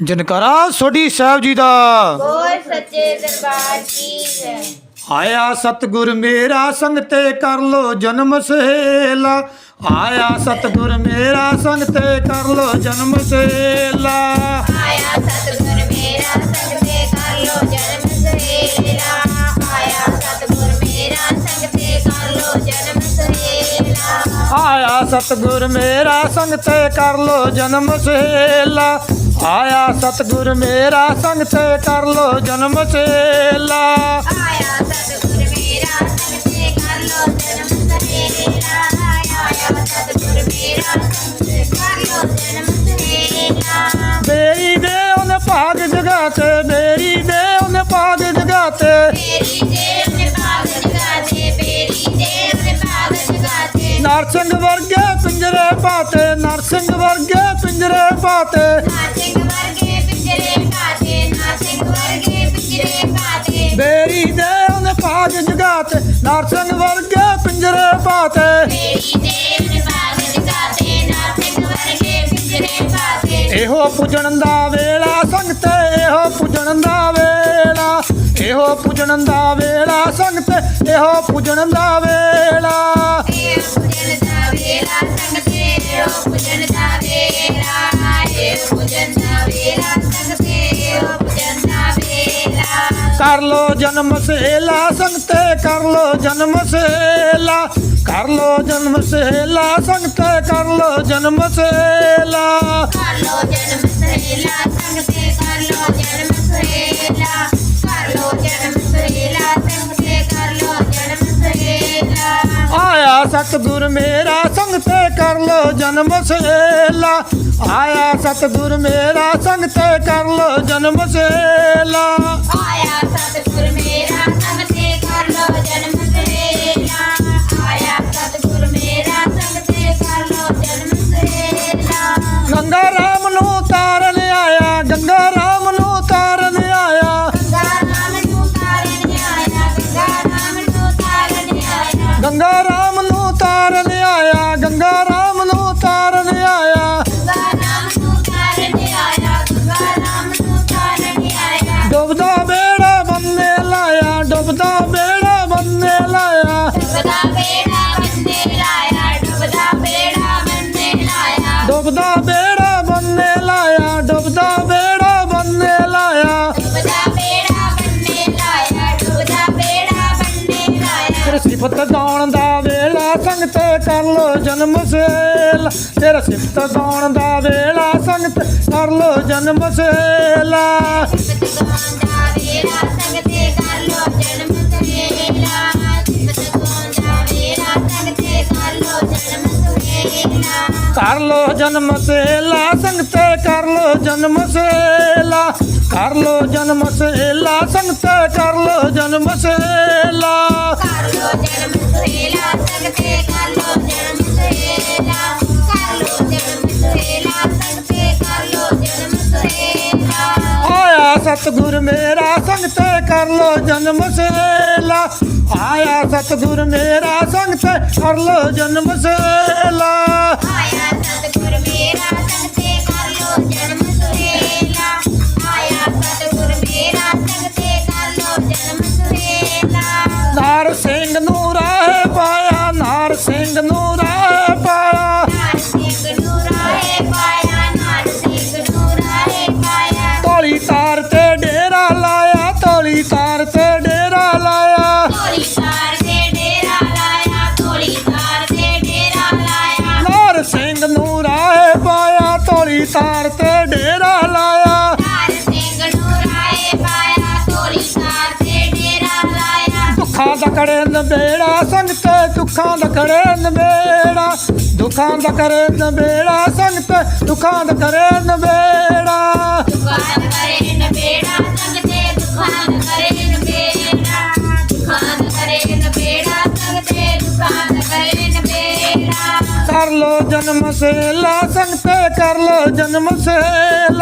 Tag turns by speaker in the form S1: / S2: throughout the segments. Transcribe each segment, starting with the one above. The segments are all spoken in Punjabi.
S1: ਜਨਕਾਰਾ ਸੋਢੀ ਸਾਹਿਬ ਜੀ ਦਾ।
S2: ਬੋਲ ਸੱਚੇ ਦਰਬਾਰ ਕੀ ਹੈ
S1: ਆਇਆ ਸਤਗੁਰ ਮੇਰਾ ਸੰਗ ਤੇ ਕਰ ਲੋ ਜਨਮ ਸਹੇਲਾ। ਆਇਆ ਸਤਗੁਰ ਮੇਰਾ ਸੰਗ ਤੇ ਕਰ ਲੋ ਜਨਮ ਸਹੇਲਾ।
S2: ਆਇਆ ਸਤਿਗੁਰ ਮੇਰਾ ਸੰਗ ਤੇ ਕਰ ਲੋ ਜਨਮ ਸਹੇਲਾ। ਆਇਆ ਸਤਿਗੁਰ ਮੇਰਾ ਸੰਗ ਤੇ ਕਰ ਲੋ ਜਨਮ ਸਹੇਲਾ।
S1: ਆਇਆ ਸਤਗੁਰ ਮੇਰਾ ਸੰਗ ਤੇ ਕਰ ਲੋ ਜਨਮ ਸਹੇਲਾ। ਆਇਆ ਸਤਗੁਰ ਮੇਰਾ ਸੰਗ ਤੇ ਕਰ ਲੋ ਜਨਮ ਸਹੇਲਾ
S2: ਆਇਆ ਸਤਿਗੁਰ ਮੇਰਾ ਸੰਗ ਤੇ ਕਰ ਲੋ ਜਨਮ ਸਹੇਲਾ ਆਇਆ ਸਤਿਗੁਰ ਮੇਰਾ ਸੰਗ ਤੇ ਕਰ ਲੋ ਜਨਮ ਸਹੇਲਾ
S1: ਮੇਰੀ ਦੇ ਉਹਨੇ ਭਾਗ ਜਗਾਤੇ। ਮੇਰੀ ਦੇ ਉਹਨੇ ਭਾਗ
S2: ਮੇਰੀ ਮੇਰੀ
S1: ਨਰਸਿੰਘ ਵਰਗੇ ਪਿੰਜਰੇ ਪਾਤੇ ਨਰਸਿੰਘ ਵਰਗੇ ਪਿੰਜਰੇ ਪਾਤੇ।
S2: ਨਾਸਿਕ ਵਰਗੇ ਪਿੰਜਰੇ ਪਾਤੇ ਨਾਸਿਕ ਵਰਗੇ ਪਿੰਜਰੇ ਪਾਤੇ।
S1: ਮੇਰੀ ਦੇ ਉਹਨੇ ਭਾਗ ਜਗਾਤੇ ਨਰਸਿੰਘ ਵਰਗੇ ਪਿੰਜਰੇ ਪਾਤੇ।
S2: ਮੇਰੀ ਦੇਵ ਨੇ ਬਾਗ ਜਗਾਤੇ ਨਾਸਿਕ ਵਰਗੇ ਪਿੰਜਰੇ ਪਾਤੇ।
S1: ਇਹੋ ਪੁਜਣ ਦਾ ਵੇਲਾ ਸੰਗ ਤੇ ਇਹੋ ਪੁਜਣ ਦਾ ਵੇਲਾ। ਇਹੋ ਪੁਜਣ ਦਾ ਵੇਲਾ ਸੰਗ ਤੇ ਇਹੋ ਪੁਜਣ ਦਾ ਵੇਲਾ।
S2: ਇਹ ਪੂਜਨ ਦਾ ਵੇਲਾ ਸੰਗ ਪੂਜਨ ਦਾ ਵੇਲਾ ਇਹ ਪੂਜਨ ਦਾ ਵੇਲਾ ਸੰਗ ਤੇ ਉਹ ਪੂਜਨ ਦਾ ਵੇਲਾ
S1: ਕਰ ਲੋ ਜਨਮ ਸਹੇਲਾ ਸੰਗ ਤੇ ਕਰ ਲੋ ਜਨਮ ਸਹੇਲਾ ਕਰ ਲੋ ਜਨਮ ਸਹੇਲਾ ਸੰਗ ਤੇ ਕਰ ਲੋ ਜਨਮ ਸਹੇਲਾ
S2: ਕਰ ਲੋ ਜਨਮ ਸਹੇਲਾ ਕਰ ਲੋ ਜਨਮ ਸਹੇਲਾ ਕਰ ਲੋ ਜਨਮ ਸਹੇਲਾ ਕਰ ਲੋ ਜਨਮ ਸਹੇਲਾ
S1: ਆਇਆ ਸਤਿਗੁਰ ਮੇਰਾ ਕਰ ਲੋ ਜਨਮ ਸਹੇਲਾ ਆਇਆ ਸਤਿਗੁਰ ਮੇਰਾ ਸੰਗ ਤੇ ਕਰ ਲੋ ਜਨਮ ਸਹੇਲਾ
S2: ਆਇਆ ਸਤਿਗੁਰ ਮੇਰਾ ਸੰਗ ਤੇ ਕਰ ਲੋ ਜਨਮ ਸਹੇਲਾ ਆਇਆ ਸਤਿਗੁਰ ਮੇਰਾ ਸੰਗ ਤੇ ਕਰ ਲੋ ਜਨਮ ਸਹੇਲਾ
S1: ਗੰਗਾ ਰਾਮ ਨੂੰ ਤਾਰਨ ਆਇਆ ਗੰਗਾ ਰਾਮ ਨੂੰ ਤਾਰਨ ਆਇਆ
S2: ਗੰਗਾ ਰਾਮ ਨੂੰ ਤਾਰਨ ਆਇਆ
S1: ਗੰਗਾ ਡੁੱਬਦਾ ਬੇੜਾ ਬੰਨੇ ਲਾਇਆ। ਡੁੱਬਦਾ ਬੇੜਾ
S2: ਬੰਦੇ ਲਾਇਆ ਡੁੱਬਦਾ ਬੇੜਾ ਬੰਦੇ ਲਾਇਆ।
S1: ਡੁੱਬਦਾ ਬੇੜਾ ਬੰਨੇ ਲਾਇਆ ਡੁੱਬਦਾ ਬੇੜਾ ਬੰਨੇ ਲਾਇਆ।
S2: ਡੁੱਬਦਾ ਬੇੜਾ ਬੰਦੇ ਲਾਇਆ ਡੁੱਬਦਾ ਬੇੜਾ ਬੰਦੇ ਲਾਇਆ।
S1: ਤੇਰੇ ਸਿਫਤ ਗਾਉਣ ਦਾ ਵੇਲਾ ਸੰਗ ਤੇ ਕਰ ਲੋ ਜਨਮ ਸੇਲ। ਤੇਰਾ ਸਿਫਤ ਗਾਉਣ ਦਾ ਵੇਲਾ ਸੰਗ ਤੇ ਕਰ ਲੋ ਜਨਮ ਸੇਲਾ।
S2: ਕਰ ਲੋ ਜਨਮ
S1: ਸੇਲਾ ਸੰਗ ਤੇ ਕਰ ਲੋ ਜਨਮ ਸੇਲਾ ਕਰ ਲੋ ਜਨਮ ਸੇਲਾ ਸੰਗ ਤੇ ਕਰ ਲੋ ਜਨਮ ਸੇਲਾ
S2: ਕਰ ਲੋ ਜਨਮ ਕਰ ਲੋ ਜਨਮ ਸਹੇਲਾ ਕਰ ਲੋ ਜਨਮ ਸਹੇਲਾ ਸੰਗ ਤੇ ਕਰ ਲੋ ਜਨਮ ਸਹੇਲਾ
S1: ਆਇਆ ਸਤਿਗੁਰ ਮੇਰਾ ਸੰਗ ਤੇ ਕਰ ਲੋ ਜਨਮ ਸੇਲਾ ਆਇਆ ਸਤਿਗੁਰ ਮੇਰਾ ਸੰਗ ਤੇ ਕਰ ਲੋ ਜਨਮ ਸੇਲਾ ਦਾ ਕਰੇ ਨਬੇੜਾ ਸੰਗ ਤੇ ਦੁੱਖਾਂ ਦਾ ਕਰੇ ਨਬੇੜਾ ਦੁੱਖਾਂ ਦਾ ਕਰੇ ਨਬੇੜਾ ਸੰਗ ਤੇ ਦੁੱਖਾਂ ਦਾ ਕਰੇ
S2: ਸੰਗ ਤੇ ਦੁਕਾਨ ਕਰੇ ਨਬੇੜਾ ਦੁਕਾਨ ਕਰੇ ਨਬੇੜਾ ਸੰਗ ਤੇ ਦੁਕਾਨ ਕਰੇ ਨਬੇੜਾ
S1: ਕਰ ਲੋ ਜਨਮ ਸੇਲਾ ਸੰਗ ਤੇ ਕਰ ਲੋ ਜਨਮ ਸੇਲਾ।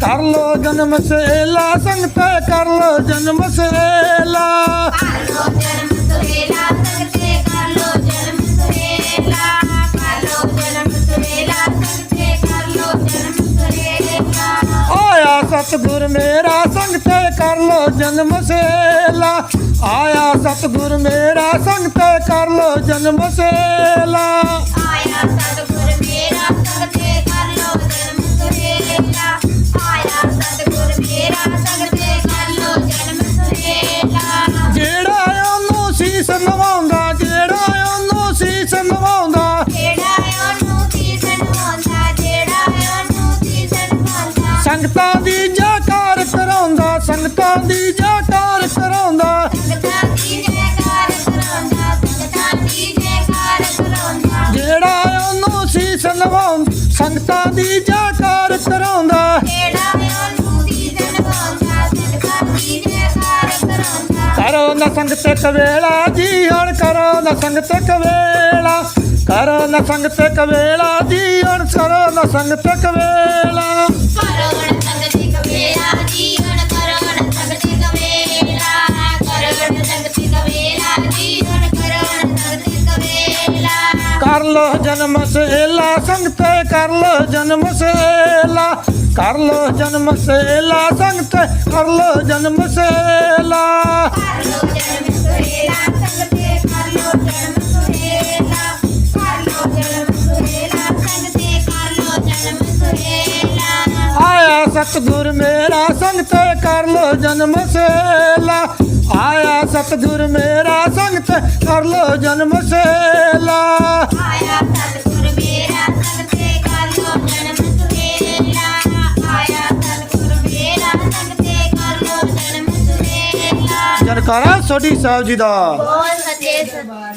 S1: ਕਰ ਲੋ ਜਨਮ ਸੇਲਾ ਸੰਗ ਕਰ ਲੋ ਜਨਮ ਸੇਲਾ।
S2: ਕਰ ਲੋ ਜਨਮ ਸੁਹੇਲਾ ਸੰਗ ਕਰ ਲੋ ਜਨਮ ਸੁਹੇਲਾ ਕਰ ਲੋ ਜਨਮ ਸੁਹੇਲਾ ਸੰਗ ਕਰ ਲੋ ਜਨਮ ਸੁਹੇਲਾ
S1: ਆਇਆ ਸਤਿਗੁਰ ਮੇਰਾ, ਸੰਗਤ ਕਰ ਲੋ ਜਨਮ ਸੇਲਾ। ਆਇਆ ਸਤਿਗੁਰ ਮੇਰਾ, ਸੰਗਤ ਕਰ ਲੋ ਜਨਮ ਸੇਲਾ। ਸੀਸ ਨਵਾਉਂਦਾ ਜਿਹੜਾ ਉਹਨੂੰ
S2: ਸੀਸਨ ਹੁੰਦਾ ਜਿਹੜਾ ਉਹਨੂੰ ਸੀਸਨ ਹੁੰਦਾ
S1: ਸੰਗਤਾਂ ਦੀ ਜੈਕਾਰ ਕਰਾਉਂਦਾ ਸੰਗਤਾਂ ਦੀ ਜੈਕਾਰ ਕਰਾਉਂਦਾ।
S2: ਸੰਗਤਾਂ ਦੀ ਜੈਕਾਰ ਕਰਾਉਂਦਾ ਸੰਗਤਾਂ ਦੀ ਜੈਕਾਰ ਕਰਾਉਂਦਾ।
S1: ਜਿਹੜਾ ਉਹਨੂੰ ਸੀਸ ਨਵਾਉਂਦਾ ਸੰਗਤਾਂ ਦੀ ਜੈਕਾਰ ਕਰਾਉਂਦਾ। ਕਰੋ ਨਾ ਸੰਗ ਤੇ ਕਵੇਲਾ ਜੀ ਹਣ ਕਰੋ ਨਾ ਸੰਗ ਤੇ ਕਵੇਲਾ ਕਰੋ ਨਾ ਸੰਗ ਤੇ ਕਵੇਲਾ ਜੀ ਹਣ ਕਰੋ ਨਾ ਸੰਗ ਤੇ ਕਵੇਲਾ
S2: ਕਰਵਣ ਕਵੇਲਾ ਜੀਵਨ ਕਰਵਣ ਸੰਗ ਤੇ ਕਵੇਲਾ ਕਰਵਣ ਸੰਗ ਤੇ ਕਵੇਲਾ ਜੀਵਨ ਕਰਵਣ ਸੰਗ ਤੇ ਕਵੇਲਾ
S1: ਕਰ ਲੋ ਜਨਮ ਸੇਲਾ ਸੰਗ ਤੇ ਕਰ ਲੋ ਜਨਮ ਸੇਲਾ। ਕਰ ਲੋ ਜਨਮ ਸੇਲਾ ਸੰਗ ਤੇ ਕਰ ਲੋ ਜਨਮ ਸੇਲਾ।
S2: ਕਰ ਲੋ ਜਨਮ ਸੁਹੇਲਾ ਸੰਗ ਤੇ ਕਰ ਲੋ ਜਨਮ ਸੁਹੇਲਾ ਕਰ ਲੋ ਜਨਮ ਸੁਹੇਲਾ ਸੰਗ ਤੇ ਕਰ ਲੋ ਜਨਮ ਸੁਹੇਲਾ
S1: ਆਇਆ ਸਤਿਗੁਰ ਮੇਰਾ ਸੰਗ ਤੇ ਕਰ ਲੋ ਜਨਮ ਸੇਲਾ। ਆਇਆ ਸਤਿਗੁਰ ਮੇਰਾ ਸੰਗ ਤੇ ਕਰ ਲੋ ਜਨਮ ਸੇਲਾ।
S2: ਆਇਆ ਸਤਿਗੁਰ ਲੋ ਜਨਮ
S1: ਸੋਢੀ ਸਾਹਿਬ ਜੀ ਦਾ।
S2: ਬੋਲ ਸੱਚੇ ਦਰਬਾਰ